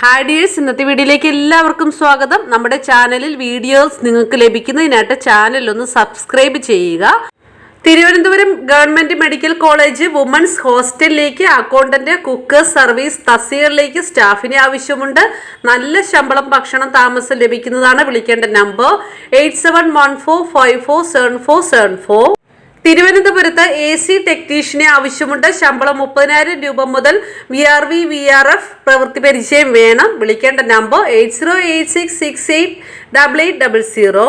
Hi dears ഇന്നത്തെ വീഡിയോയിലേക്ക് എല്ലാവർക്കും സ്വാഗതം. നമ്മുടെ ചാനലിൽ വീഡിയോസ് നിങ്ങൾക്ക് ലഭിക്കുന്നതിനായിട്ട് ചാനൽ ഒന്ന് സബ്സ്ക്രൈബ് ചെയ്യുക. Thiruvananthapuram government medical college women's ഹോസ്റ്റലിലേക്ക് accountant cook service തസീറിലേക്ക് സ്റ്റാഫിനെ ആവശ്യമുണ്ട്. നല്ല ശമ്പളം ഭക്ഷണം താമസം ലഭിക്കുന്നതാണ് വിളിക്കേണ്ട number eight seven one four five four seven four seven four തിരുവനന്തപുരത്ത് എ സി ടെക്നീഷ്യനെ ആവശ്യമുണ്ട്. ശമ്പളം മുപ്പതിനായിരം രൂപ മുതൽ V R V V R F പ്രവൃത്തി പരിചയം വേണം. വിളിക്കേണ്ട number eight zero eight six six eight double eight double zero.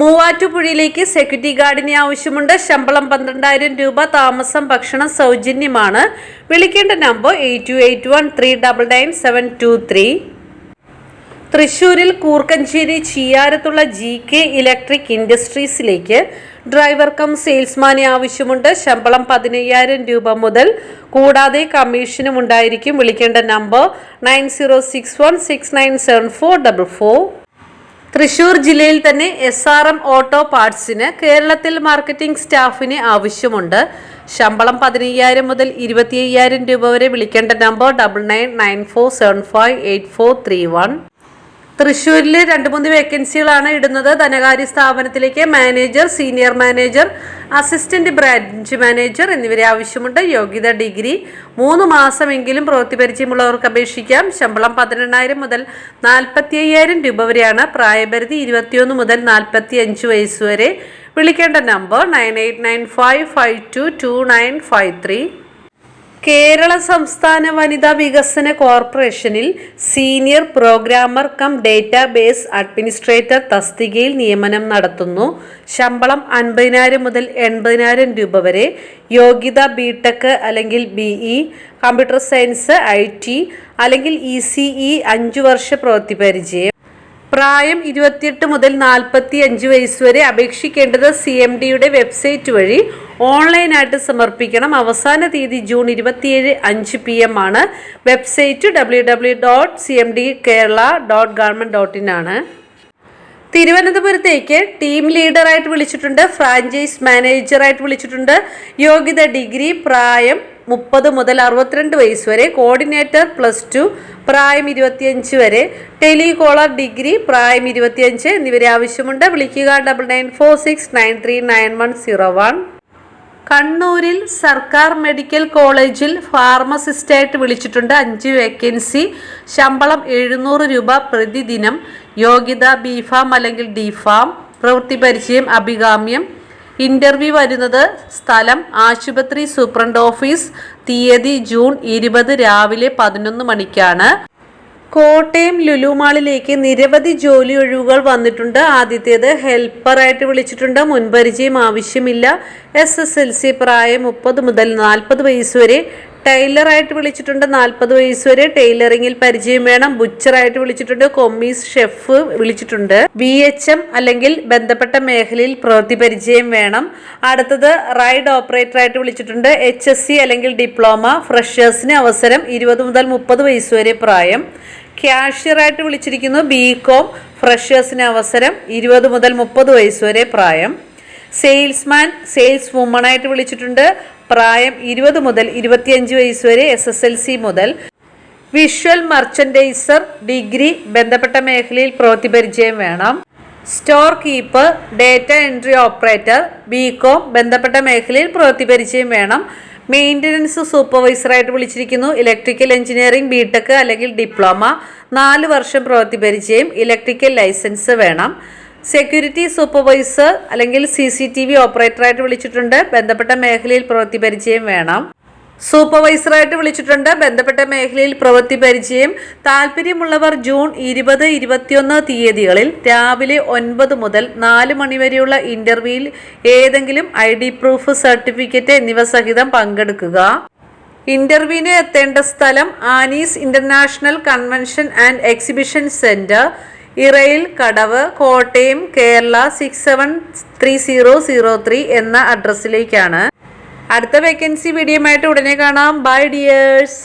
മൂവാറ്റുപുഴയിലേക്ക് security ഗാർഡിനെ ആവശ്യമുണ്ട്. ശമ്പളം പന്ത്രണ്ടായിരം രൂപ താമസം ഭക്ഷണം സൗജന്യമാണ്. വിളിക്കേണ്ട number eight two eight one three double nine seven two three. തൃശൂരിൽ കൂർക്കഞ്ചേരി ചിയാരത്തുള്ള ജി കെ ഇലക്ട്രിക് ഇൻഡസ്ട്രീസിലേക്ക് ഡ്രൈവർ കം സെയിൽസ്മാനെ ആവശ്യമുണ്ട്. ശമ്പളം പതിനയ്യായിരം രൂപ മുതൽ കൂടാതെ കമ്മീഷനും ഉണ്ടായിരിക്കും. വിളിക്കേണ്ട number nine zero six one six nine seven four double four. Thrissur ജില്ലയിൽ തന്നെ എസ് ആർ എം ഓട്ടോ പാർട്സിന് കേരളത്തിൽ മാർക്കറ്റിംഗ് സ്റ്റാഫിന് ആവശ്യമുണ്ട്. ശമ്പളം പതിനയ്യായിരം മുതൽ ഇരുപത്തി രൂപ വരെ വിളിക്കേണ്ട number double nine nine four seven five eight four three one. തൃശ്ശൂരിൽ രണ്ട് മൂന്ന് വേക്കൻസികളാണ് ഇടുന്നത്. ധനകാര്യ സ്ഥാപനത്തിലേക്ക് manager senior manager assistant branch manager എന്നിവരെ ആവശ്യമുണ്ട്. യോഗ്യത ഡിഗ്രി മൂന്ന് മാസമെങ്കിലും പ്രവൃത്തി പരിചയമുള്ളവർക്ക് അപേക്ഷിക്കാം. ശമ്പളം പതിനെണ്ണായിരം മുതൽ നാൽപ്പത്തി അയ്യായിരം രൂപ വരെയാണ്. പ്രായപരിധി ഇരുപത്തിയൊന്ന് മുതൽ നാൽപ്പത്തി അഞ്ച് വയസ്സ് വരെ. വിളിക്കേണ്ട number nine eight nine five five two two nine five three. Kerala സംസ്ഥാന വനിതാ വികസന കോർപ്പറേഷനിൽ senior programmer cum database administrator തസ്തികയിൽ നിയമനം നടത്തുന്നു. ശമ്പളം അൻപതിനായിരം മുതൽ എൺപതിനായിരം രൂപ വരെ. യോഗ്യത ബി ടെക് അല്ലെങ്കിൽ B E computer science I T അല്ലെങ്കിൽ ഇ സി ഇ അഞ്ചു വർഷ പ്രവൃത്തി പരിചയം. പ്രായം ഇരുപത്തിയെട്ട് മുതൽ നാൽപ്പത്തി അഞ്ച് വയസ്സ് വരെ അപേക്ഷിക്കേണ്ടത് സി എം ഡിയുടെ വെബ്സൈറ്റ് വഴി ഓൺലൈനായിട്ട് സമർപ്പിക്കണം. അവസാന തീയതി ജൂൺ ഇരുപത്തിയേഴ് അഞ്ച് പി എം ആണ്. Website W W dot C M D Kerala dot government dot in ആണ്. തിരുവനന്തപുരത്തേക്ക് ടീം ലീഡറായിട്ട് വിളിച്ചിട്ടുണ്ട്. ഫ്രാഞ്ചൈസ് മാനേജറായിട്ട് വിളിച്ചിട്ടുണ്ട്. യോഗ്യത ഡിഗ്രി പ്രായം മുപ്പത് മുതൽ അറുപത്തിരണ്ട് വയസ്സ് വരെ കോർഡിനേറ്റർ പ്ലസ് ടു പ്രായം ഇരുപത്തിയഞ്ച് വരെ ടെലികോളർ ഡിഗ്രി പ്രായം ഇരുപത്തിയഞ്ച് എന്നിവരെ ആവശ്യമുണ്ട്. വിളിക്കുക double nine four six nine three nine one zero one. കണ്ണൂരിൽ സർക്കാർ മെഡിക്കൽ കോളേജിൽ ഫാർമസിസ്റ്റായിട്ട് വിളിച്ചിട്ടുണ്ട്. അഞ്ച് വേക്കൻസി ശമ്പളം എഴുന്നൂറ് രൂപ പ്രതിദിനം യോഗ്യത ബി ഫാം അല്ലെങ്കിൽ ഡി ഫാം പ്രവൃത്തി പരിചയം അഭികാമ്യം ഇന്റർവ്യൂ വരുന്നത് സ്ഥലം ആശുപത്രി സൂപ്രണ്ട് ഓഫീസ് തീയതി ജൂൺ ഇരുപത് രാവിലെ പതിനൊന്ന് മണിക്കാണ്. കോട്ടയം ലുലുമാളിലേക്ക് നിരവധി ജോലി ഒഴിവുകൾ വന്നിട്ടുണ്ട്. ആദ്യത്തേത് ഹെൽപ്പറായിട്ട് വിളിച്ചിട്ടുണ്ട്. മുൻപരിചയം ആവശ്യമില്ല. എസ് എസ് എൽ സി പ്രായം മുപ്പത് മുതൽ നാൽപ്പത് വയസ്സ് വരെ ടൈലറായിട്ട് വിളിച്ചിട്ടുണ്ട്. നാൽപ്പത് വയസ്സ് വരെ ടൈലറിങ്ങിൽ പരിചയം വേണം. ബുച്ചറായിട്ട് വിളിച്ചിട്ടുണ്ട്. കൊമ്മീസ് ഷെഫ് വിളിച്ചിട്ടുണ്ട്. ബി എച്ച് എം അല്ലെങ്കിൽ ബന്ധപ്പെട്ട മേഖലയിൽ പ്രവൃത്തി പരിചയം വേണം. അടുത്തത് റൈഡ് ഓപ്പറേറ്റർ ആയിട്ട് വിളിച്ചിട്ടുണ്ട്. എച്ച് എസ് സി അല്ലെങ്കിൽ ഡിപ്ലോമ ഫ്രഷേഴ്സിന് അവസരം ഇരുപത് മുതൽ മുപ്പത് വയസ്സ് വരെ പ്രായം. ക്യാഷ്യറായിട്ട് വിളിച്ചിരിക്കുന്നു. ബി കോം ഫ്രഷേഴ്സിന് അവസരം ഇരുപത് മുതൽ മുപ്പത് വയസ്സ് വരെ പ്രായം. സെയിൽസ്മാൻ സെയിൽസ് വുമൺ ആയിട്ട് വിളിച്ചിട്ടുണ്ട്. പ്രായം ഇരുപത് മുതൽ ഇരുപത്തിയഞ്ച് വയസ്സ് വരെ എസ് എസ് എൽ സി മുതൽ വിഷ്വൽ മർച്ചൻഡൈസർ ഡിഗ്രി ബന്ധപ്പെട്ട മേഖലയിൽ പ്രവൃത്തി പരിചയം വേണം. Store keeper data entry operator B Com ബന്ധപ്പെട്ട മേഖലയിൽ പ്രവൃത്തി പരിചയം വേണം. മെയിന്റനൻസ് സൂപ്പർവൈസറായിട്ട് വിളിച്ചിരിക്കുന്നു. ഇലക്ട്രിക്കൽ എഞ്ചിനീയറിംഗ് ബിടെക് അല്ലെങ്കിൽ ഡിപ്ലോമ. നാല് വർഷം പ്രവൃത്തി പരിചയം ഇലക്ട്രിക്കൽ ലൈസൻസ് വേണം. സെക്യൂരിറ്റി സൂപ്പർവൈസർ അല്ലെങ്കിൽ സി സി ടി വി ഓപ്പറേറ്ററായിട്ട് വിളിച്ചിട്ടുണ്ട്. ബന്ധപ്പെട്ട മേഖലയിൽ പ്രവൃത്തി പരിചയം വേണം. സൂപ്പർവൈസറായിട്ട് വിളിച്ചിട്ടുണ്ട്. ബന്ധപ്പെട്ട മേഖലയിൽ പ്രവൃത്തി പരിചയം. താല്പര്യമുള്ളവർ ജൂൺ ഇരുപത് ഇരുപത്തിയൊന്ന് തീയതികളിൽ രാവിലെ ഒൻപത് മുതൽ നാല് മണിവരെയുള്ള ഇന്റർവ്യൂവിൽ ഏതെങ്കിലും ഐ ഡി പ്രൂഫ് സർട്ടിഫിക്കറ്റ് എന്നിവ സഹിതം പങ്കെടുക്കുക. ഇന്റർവ്യൂവിന് എത്തേണ്ട സ്ഥലം Annie's international convention and exhibition centre Irayil Kadavu Kottayam Kerala six seven three zero zero three എന്ന അഡ്രസ്സിലേക്കാണ് അടുത്ത വേക്കൻസി വീഡിയോ ആയിട്ട് ഉടനെ കാണാം. By dears